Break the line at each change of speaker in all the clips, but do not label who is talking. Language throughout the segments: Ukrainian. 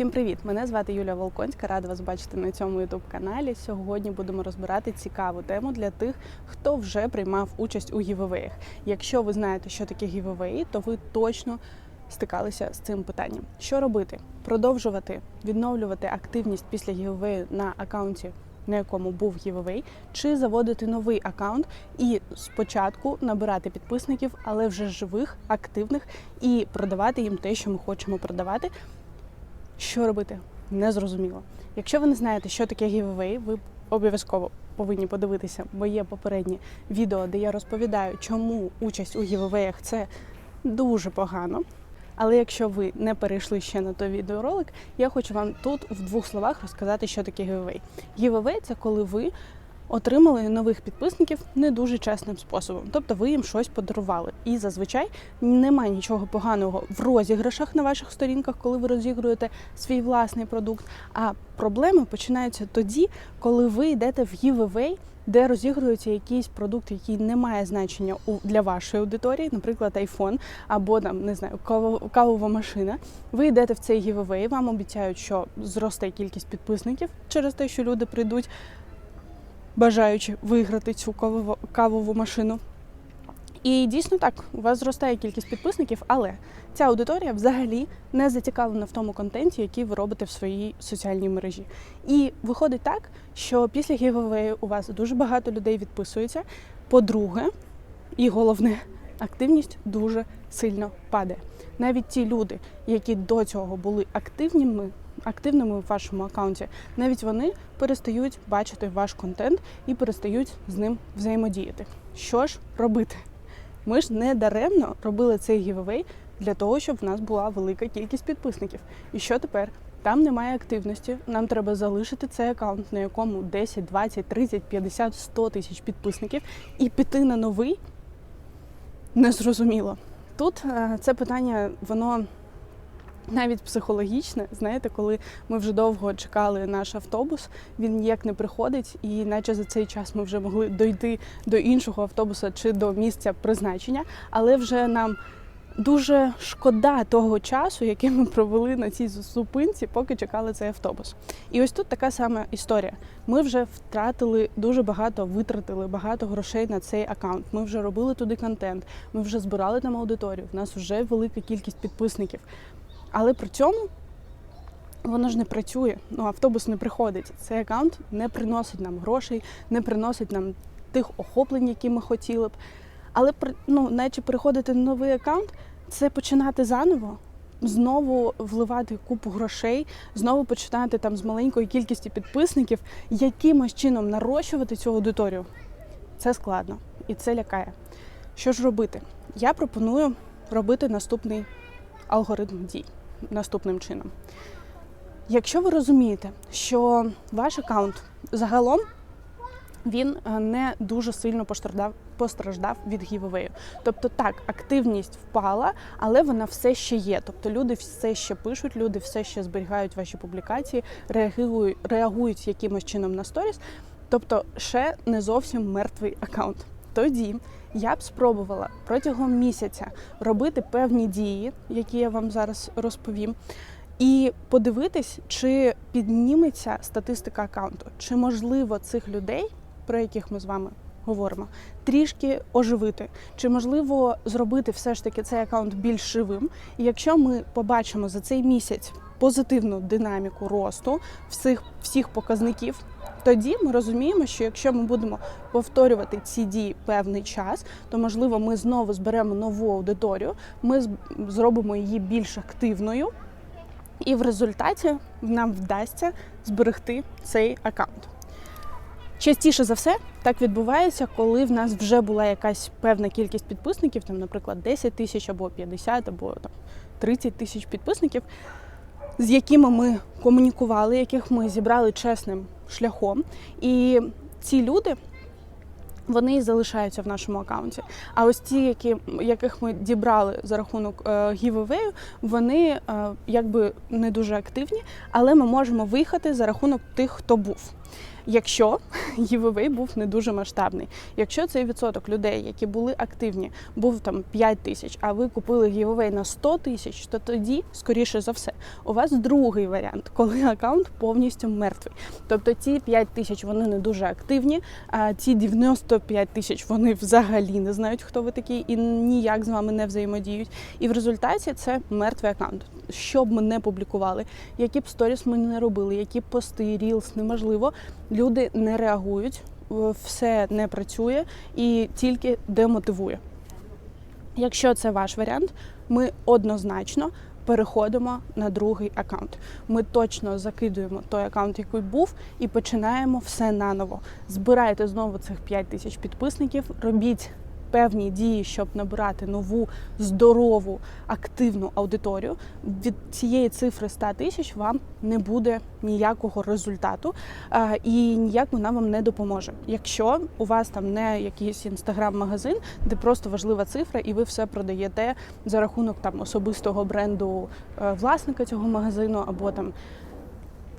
Всім привіт! Мене звати Юлія Волконська. Рада вас бачити на цьому youtube каналі. Сьогодні будемо розбирати цікаву тему для тих, хто вже приймав участь у гівевеях. Якщо ви знаєте, що таке гівевеї, то ви точно стикалися з цим питанням. Що робити? Продовжувати відновлювати активність після гівевею на аккаунті. На якому був гівевей, чи заводити новий аккаунт і спочатку набирати підписників, але вже живих, активних, і продавати їм те, що ми хочемо продавати, що робити? Незрозуміло. Якщо ви не знаєте, що таке гівевей, ви обов'язково повинні подивитися моє попереднє відео, де я розповідаю, чому участь у гівеях це дуже погано. Але якщо ви не перейшли ще на той відеоролик, я хочу вам тут в двох словах розказати, що таке гівей. Гівевей це коли ви отримали нових підписників не дуже чесним способом. Тобто ви їм щось подарували. І зазвичай немає нічого поганого в розіграшах на ваших сторінках, коли ви розігруєте свій власний продукт. А проблеми починаються тоді, коли ви йдете в giveaway, де розігрується якийсь продукт, який не має значення у для вашої аудиторії, наприклад, iPhone або там не знаю, кавова машина. Ви йдете в цей giveaway, вам обіцяють, що зросте кількість підписників через те, що люди прийдуть бажаючи виграти цю кавову, машину. І дійсно так, у вас зростає кількість підписників, але ця аудиторія взагалі не зацікавлена в тому контенті, який ви робите в своїй соціальній мережі. І виходить так, що після гівевею у вас дуже багато людей відписується. По-друге, і головне, активність дуже сильно падає. Навіть ті люди, які до цього були активними, активними в вашому аккаунті, навіть вони перестають бачити ваш контент і перестають з ним взаємодіяти. Що ж робити? Ми ж не даремно робили цей гівевей для того, щоб в нас була велика кількість підписників. І що тепер? Там немає активності. Нам треба залишити цей аккаунт, на якому 10, 20, 30, 50, 100 тисяч підписників, і піти на новий незрозуміло. Тут е, це питання, воно навіть психологічне. Знаєте, коли ми вже довго чекали наш автобус, він ніяк не приходить, і наче за цей час ми вже могли дойти до іншого автобуса чи до місця призначення, але вже нам. Дуже шкода того часу, який ми провели на цій зупинці, поки чекали цей автобус. І ось тут така сама історія. Ми вже втратили дуже багато, витратили багато грошей на цей аккаунт. Ми вже робили туди контент, ми вже збирали там аудиторію. В нас вже велика кількість підписників. Але при цьому воно ж не працює. Ну, автобус не приходить. Цей аккаунт не приносить нам грошей, не приносить нам тих охоплень, які ми хотіли б. Але ну, наче переходити на новий аккаунт, це починати заново, знову вливати купу грошей, знову починати там з маленької кількості підписників, якимось чином нарощувати цю аудиторію. Це складно і це лякає. Що ж робити? Я пропоную робити наступний алгоритм дій наступним чином. Якщо ви розумієте, що ваш аккаунт загалом він е, не дуже сильно постраждав постраждав від гівевею. Тобто так, активність впала, але вона все ще є. Тобто люди все ще пишуть, люди все ще зберігають ваші публікації, реагують, реагують якимось чином на сторіс. Тобто, ще не зовсім мертвий аккаунт. Тоді я б спробувала протягом місяця робити певні дії, які я вам зараз розповім. І подивитись, чи підніметься статистика аккаунту, чи можливо цих людей, про яких ми з вами говоримо, трішки оживити, чи можливо зробити все ж таки цей аккаунт більш живим. І якщо ми побачимо за цей місяць позитивну динаміку росту всіх, всіх показників, тоді ми розуміємо, що якщо ми будемо повторювати ці дії певний час, то можливо ми знову зберемо нову аудиторію, ми зробимо її більш активною. І в результаті нам вдасться зберегти цей аккаунт. Частіше за все так відбувається, коли в нас вже була якась певна кількість підписників, там, наприклад, 10 тисяч або 50, або там 30 тисяч підписників, з якими ми комунікували, яких ми зібрали чесним шляхом. І ці люди. Вони залишаються в нашому аккаунті. А ось ті, які, яких ми дібрали за рахунок гівевею, вони е, якби не дуже активні, але ми можемо виїхати за рахунок тих, хто був. Якщо giveaway був не дуже масштабний, якщо цей відсоток людей, які були активні, був там 5 тисяч, а ви купили giveaway на 100 тисяч, то тоді, скоріше за все, у вас другий варіант, коли аккаунт повністю мертвий. Тобто ці 5 тисяч вони не дуже активні, а ці 95 тисяч вони взагалі не знають, хто ви такий, і ніяк з вами не взаємодіють. І в результаті це мертвий аккаунт. Що б ми не публікували, які б сторіс ми не робили, які б пости, рілс, неможливо, люди не реагують, все не працює і тільки демотивує. Якщо це ваш варіант, ми однозначно переходимо на другий аккаунт. Ми точно закидуємо той аккаунт, який був, і починаємо все наново. Збирайте знову цих 5 тисяч підписників, робіть певні дії, щоб набирати нову здорову активну аудиторію. Від цієї цифри 100 тисяч вам не буде ніякого результату а, і ніяк вона вам не допоможе. Якщо у вас там не якийсь інстаграм-магазин, де просто важлива цифра, і ви все продаєте за рахунок там особистого бренду е, власника цього магазину, або там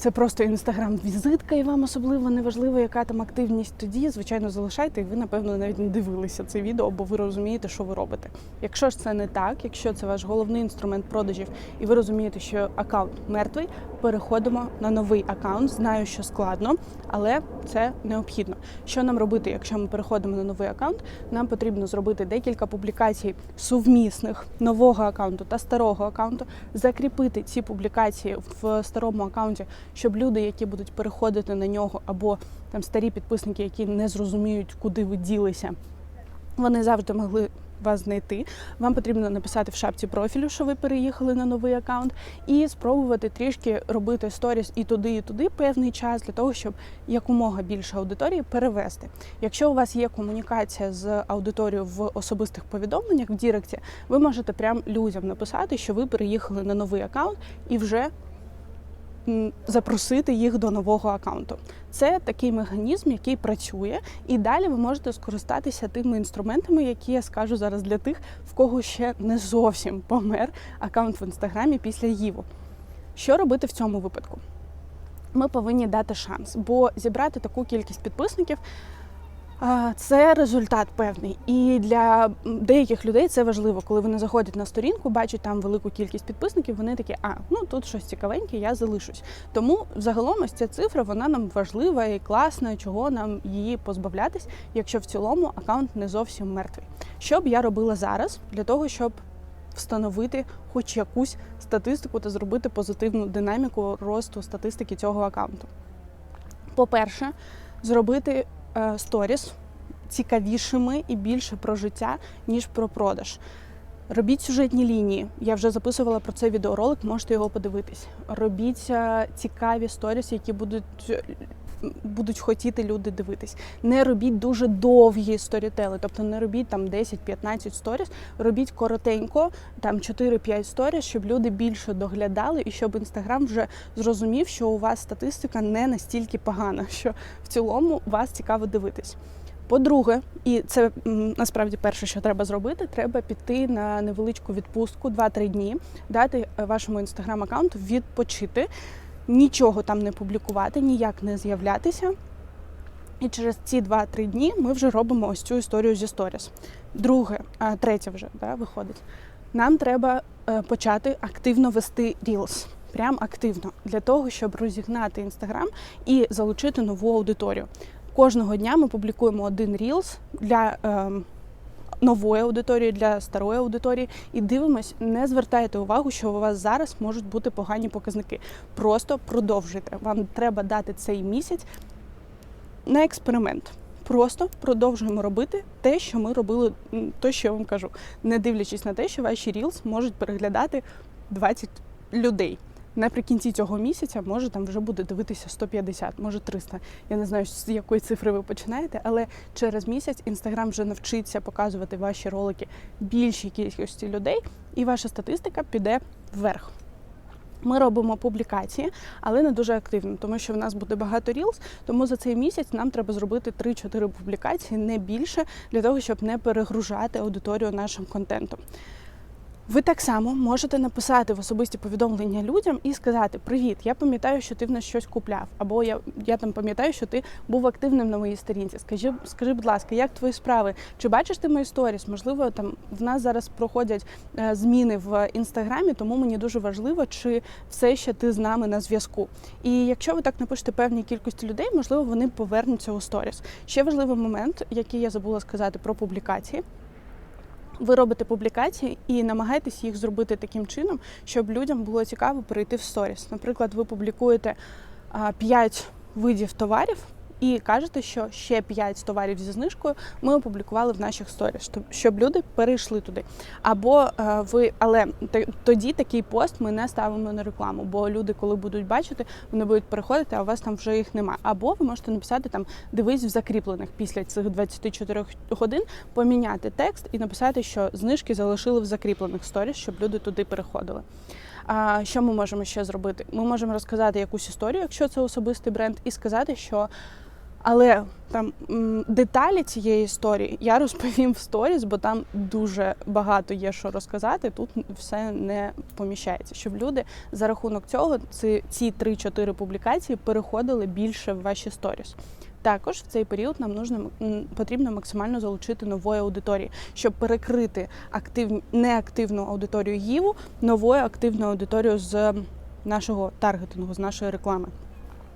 це просто інстаграм-візитка, і вам особливо не важливо, яка там активність тоді, звичайно, залишайте, і ви, напевно, навіть не дивилися це відео, бо ви розумієте, що ви робите. Якщо ж це не так, якщо це ваш головний інструмент продажів, і ви розумієте, що аккаунт мертвий, переходимо на новий аккаунт. Знаю, що складно, але це необхідно. Що нам робити, якщо ми переходимо на новий аккаунт? Нам потрібно зробити декілька публікацій сувмісних нового аккаунту та старого аккаунту, закріпити ці публікації в старому аккаунті, щоб люди, які будуть переходити на нього, або там старі підписники, які не зрозуміють, куди ви ділися, вони завжди могли вас знайти. Вам потрібно написати в шапці профілю, що ви переїхали на новий аккаунт, і спробувати трішки робити сторіс і туди, і туди певний час для того, щоб якомога більше аудиторії перевести. Якщо у вас є комунікація з аудиторією в особистих повідомленнях в Діректі, ви можете прям людям написати, що ви переїхали на новий аккаунт і вже запросити їх до нового аккаунту. Це такий механізм, який працює, і далі ви можете скористатися тими інструментами, які я скажу зараз для тих, в кого ще не зовсім помер аккаунт в інстаграмі після Їву. Що робити в цьому випадку? Ми повинні дати шанс, бо зібрати таку кількість підписників це результат певний. І для деяких людей це важливо, коли вони заходять на сторінку, бачать там велику кількість підписників, вони такі, а ну тут щось цікавеньке, я залишусь. Тому загалом ось ця цифра вона нам важлива і класна, чого нам її позбавлятись, якщо в цілому аккаунт не зовсім мертвий. Що б я робила зараз для того, щоб встановити хоч якусь статистику та зробити позитивну динаміку росту статистики цього аккаунту? По-перше, зробити е, сторіс цікавішими і більше про життя, ніж про продаж. Робіть сюжетні лінії. Я вже записувала про це відеоролик, можете його подивитись. Робіть е, цікаві сторіс, які будуть. Будуть хотіти люди дивитись. Не робіть дуже довгі сторітели, тобто не робіть там 10-15 сторіс, робіть коротенько, там 4-5 сторіс, щоб люди більше доглядали і щоб інстаграм вже зрозумів, що у вас статистика не настільки погана, що в цілому вас цікаво дивитись. По-друге, і це насправді перше, що треба зробити, треба піти на невеличку відпустку 2-3 дні, дати е, вашому інстаграм-аккаунту відпочити, нічого там не публікувати, ніяк не з'являтися. І через ці 2-3 дні ми вже робимо ось цю історію зі сторіс. Друге, а, третє вже да, виходить. Нам треба е, почати активно вести Reels. Прям активно для того, щоб розігнати інстаграм і залучити нову аудиторію. Кожного дня ми публікуємо один Reels для ем, нової аудиторії, для старої аудиторії, і дивимось, не звертайте увагу, що у вас зараз можуть бути погані показники. Просто продовжуйте. Вам треба дати цей місяць на експеримент. Просто продовжуємо робити те, що ми робили, то, що я вам кажу, не дивлячись на те, що ваші Reels можуть переглядати 20 людей. Наприкінці цього місяця може там вже буде дивитися 150, може 300. Я не знаю, з якої цифри ви починаєте, але через місяць Інстаграм вже навчиться показувати ваші ролики більшій кількості людей, і ваша статистика піде вверх. Ми робимо публікації, але не дуже активно, тому що в нас буде багато рілз. Тому за цей місяць нам треба зробити 3-4 публікації, не більше, для того, щоб не перегружати аудиторію нашим контентом. Ви так само можете написати в особисті повідомлення людям і сказати: Привіт, я пам'ятаю, що ти в нас щось купляв, або я, я там пам'ятаю, що ти був активним на моїй сторінці. Скажи, скажи, будь ласка, як твої справи? Чи бачиш ти мої сторіс? Можливо, там в нас зараз проходять е, зміни в інстаграмі, тому мені дуже важливо, чи все ще ти з нами на зв'язку. І якщо ви так напишете певній кількості людей, можливо, вони повернуться у сторіс. Ще важливий момент, який я забула сказати про публікації. Ви робите публікації і намагаєтесь їх зробити таким чином, щоб людям було цікаво перейти в сторіс. Наприклад, ви публікуєте 5 видів товарів і кажете, що ще 5 товарів зі знижкою ми опублікували в наших сторіс, щоб- люди перейшли туди. Або е, ви, але тоді такий пост ми не ставимо на рекламу, бо люди, коли будуть бачити, вони будуть переходити, а у вас там вже їх немає. Або ви можете написати там дивись в закріплених після цих 24 годин, поміняти текст і написати, що знижки залишили в закріплених сторіс, щоб люди туди переходили. А що ми можемо ще зробити? Ми можемо розказати якусь історію, якщо це особистий бренд, і сказати, що але там деталі цієї історії я розповім в сторіс, бо там дуже багато є що розказати. Тут все не поміщається. Щоб люди за рахунок цього ці, ці 3-4 публікації переходили більше в ваші сторіс. Також в цей період нам нужно потрібно максимально залучити нової аудиторії, щоб перекрити актив, неактивну аудиторію Гіву новою активною аудиторією з нашого таргетингу, з нашої реклами.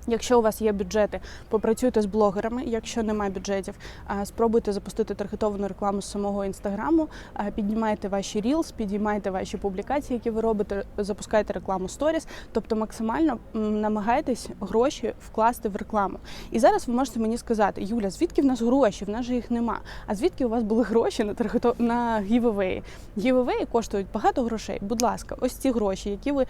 Якщо у вас є бюджети, попрацюйте з блогерами. Якщо немає бюджетів, спробуйте запустити таргетовану рекламу з самого інстаграму, піднімайте ваші рілс, підіймайте ваші публікації, які ви робите, запускайте рекламу сторіс, тобто максимально намагайтесь гроші вкласти в рекламу. І зараз ви можете мені сказати, Юля, звідки в нас гроші? В нас же їх нема. А звідки у вас були гроші на таргето... на гівевеї? Гівевеї коштують багато грошей. Будь ласка, ось ці гроші, які ви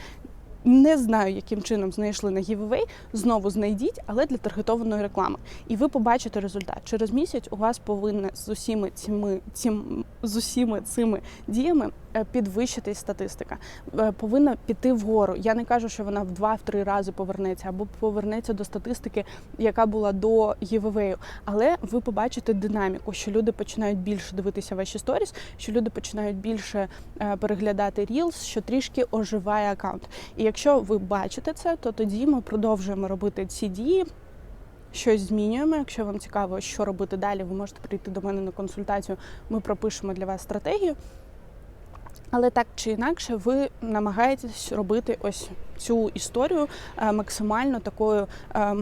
не знаю, яким чином знайшли на giveaway, знову знайдіть, але для таргетованої реклами. І ви побачите результат. Через місяць у вас повинна з усіми цими цим з усіми цими діями е, підвищитись статистика. Е, Повинна піти вгору. Я не кажу, що вона в два-три рази повернеться або повернеться до статистики, яка була до giveaway. Але ви побачите динаміку, що люди починають більше дивитися ваші сторіс, що люди починають більше е, переглядати Reels, що трішки оживає аккаунт. І якщо ви бачите це, то тоді ми продовжуємо робити ці дії. Щось змінюємо. Якщо вам цікаво, що робити далі, ви можете прийти до мене на консультацію. Ми пропишемо для вас стратегію. Але так чи інакше, ви намагаєтесь робити ось цю історію е, максимально такою. е,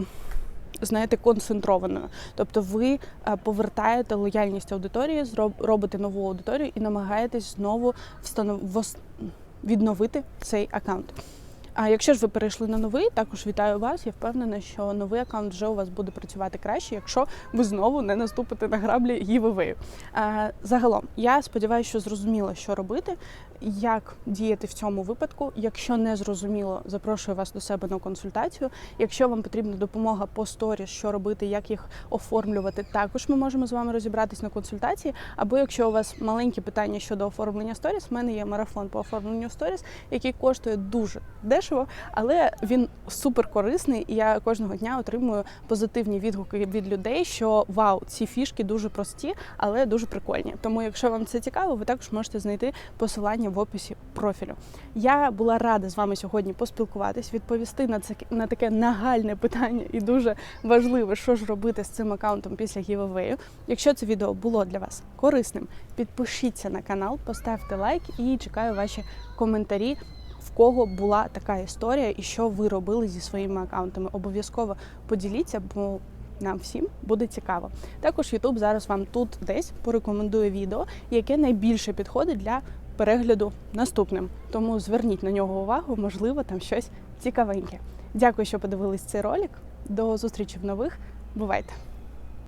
Знаєте, концентрованою, тобто ви е, повертаєте лояльність аудиторії, робите нову аудиторію і намагаєтесь знову встанов... відновити цей аккаунт. А якщо ж ви перейшли на новий, також вітаю вас. Я впевнена, що новий аккаунт вже у вас буде працювати краще, якщо ви знову не наступите на граблі ЄВВ. Загалом, я сподіваюся, що зрозуміла, що робити, як діяти в цьому випадку. Якщо не зрозуміло, запрошую вас до себе на консультацію. Якщо вам потрібна допомога по сторіс, що робити, як їх оформлювати, також ми можемо з вами розібратись на консультації. Або якщо у вас маленькі питання щодо оформлення сторіс, в мене є марафон по оформленню сторіс, який коштує дуже дешево, але він супер корисний. І я кожного дня отримую позитивні відгуки від людей, що вау, ці фішки дуже прості, але дуже прикольні. Тому, якщо вам це цікаво, ви також можете знайти посилання в описі профілю. Я була рада з вами сьогодні поспілкуватись, відповісти на це на таке нагальне питання і дуже важливе, що ж робити з цим аккаунтом після гівевею. Якщо це відео було для вас корисним, підпишіться на канал, поставте лайк і чекаю ваші коментарі. В кого була така історія і що ви робили зі своїми аккаунтами? Обов'язково поділіться, бо нам всім буде цікаво. Також YouTube зараз вам тут десь порекомендує відео, яке найбільше підходить для перегляду наступним. Тому зверніть на нього увагу, можливо, там щось цікавеньке. Дякую, що подивились цей ролик. До зустрічі в нових. Бувайте!